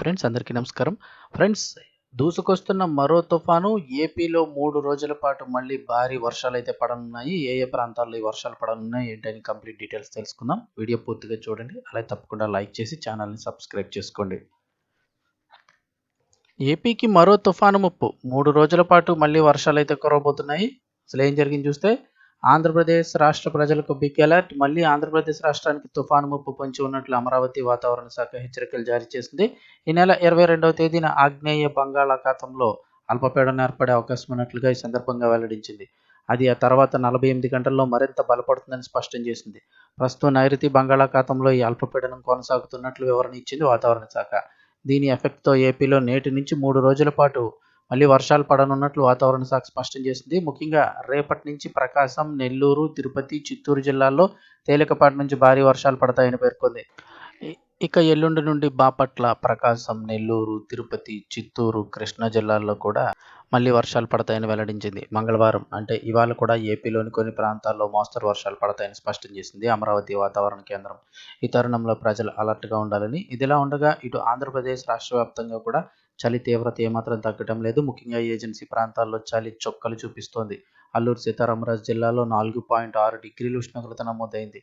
Friends అందరికీ నమస్కారం. Friends దూసుకొస్తున్న మరో తుఫాను ఏపీలో మూడు రోజుల పాటు మళ్ళీ భారీ వర్షాలు అయితే పడనున్నాయి. ఏ ఏ ప్రాంతాల్లో ఈ వర్షాలు పడనున్నాయి ఏంటని కంప్లీట్ డీటెయిల్స్ తెలుసుకుందాం. వీడియో పూర్తిగా చూడండి. అలాగే తప్పకుండా లైక్ చేసి ఛానల్ని సబ్స్క్రైబ్ చేసుకోండి. ఏపీకి మరో తుఫాను ముప్పు. మూడు రోజుల పాటు మళ్ళీ వర్షాలు అయితే కురవబోతున్నాయి. అసలు ఏం జరిగింది చూస్తే ఆంధ్రప్రదేశ్ రాష్ట్ర ప్రజలకు బిగ్ అలర్ట్ మళ్ళీ ఆంధ్రప్రదేశ్ రాష్ట్రానికి తుఫాను ముప్పు పొంచి ఉన్నట్లు అమరావతి వాతావరణ శాఖ హెచ్చరికలు జారీ చేసింది. ఈ నెల ఇరవై రెండవ తేదీన ఆగ్నేయ బంగాళాఖాతంలో అల్పపీడనం ఏర్పడే అవకాశం ఉన్నట్లుగా ఈ సందర్భంగా వెల్లడించింది. అది ఆ తర్వాత నలభై ఎనిమిది గంటల్లో మరింత బలపడుతుందని స్పష్టం చేసింది. ప్రస్తుతం నైరుతి బంగాళాఖాతంలో ఈ అల్పపీడనం కొనసాగుతున్నట్లు వివరణ ఇచ్చింది వాతావరణ శాఖ. దీని ఎఫెక్ట్తో ఏపీలో నేటి నుంచి మూడు రోజుల పాటు మళ్ళీ వర్షాలు పడనున్నట్లు వాతావరణ శాఖ స్పష్టం చేసింది. ముఖ్యంగా రేపటి నుంచి ప్రకాశం నెల్లూరు తిరుపతి చిత్తూరు జిల్లాల్లో తేలికపాటి నుంచి భారీ వర్షాలు పడతాయని పేర్కొంది. ఇక ఎల్లుండి నుండి బాపట్ల ప్రకాశం నెల్లూరు తిరుపతి చిత్తూరు కృష్ణా జిల్లాల్లో కూడా మళ్ళీ వర్షాలు పడతాయని వెల్లడించింది. మంగళవారం అంటే ఇవాళ కూడా ఏపీలోని కొన్ని ప్రాంతాల్లో మోస్తరు వర్షాలు పడతాయని స్పష్టం చేసింది అమరావతి వాతావరణ కేంద్రం. ఈ తరుణంలో ప్రజలు అలర్ట్గా ఉండాలని. ఇదిలా ఉండగా ఇటు ఆంధ్రప్రదేశ్ రాష్ట్ర వ్యాప్తంగా కూడా చలి తీవ్రత ఏమాత్రం తగ్గడం లేదు. ముఖ్యంగా ఏజెన్సీ ప్రాంతాల్లో చలి చొక్కలు చూపిస్తోంది. అల్లూరు సీతారామరాజు జిల్లాలో నాలుగు పాయింట్ ఆరు డిగ్రీలు ఉష్ణోగ్రత నమోదైంది.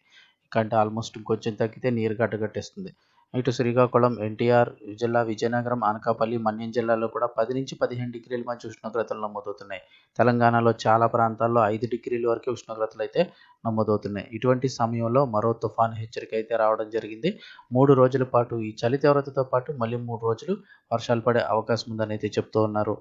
కంటే ఆల్మోస్ట్ ఇంకొంచెం తగ్గితే నీరు గడ్డగట్టేస్తుంది ఇటు శ్రీకాకుళం ఎన్టీఆర్ జిల్లా విజయనగరం అనకాపల్లి మన్యం జిల్లాలో కూడా పది నుంచి పదిహేను డిగ్రీల మధ్య ఉష్ణోగ్రతలు నమోదవుతున్నాయి. తెలంగాణలో చాలా ప్రాంతాల్లో ఐదు డిగ్రీల వరకు ఉష్ణోగ్రతలు అయితే నమోదవుతున్నాయి. ఇటువంటి సమయంలో మరో తుఫాను హెచ్చరిక అయితే రావడం జరిగింది. మూడు రోజుల పాటు ఈ చలి తీవ్రతతో పాటు మళ్ళీ మూడు రోజులు వర్షాలు పడే అవకాశం ఉందని అయితే చెప్తూ ఉన్నారు.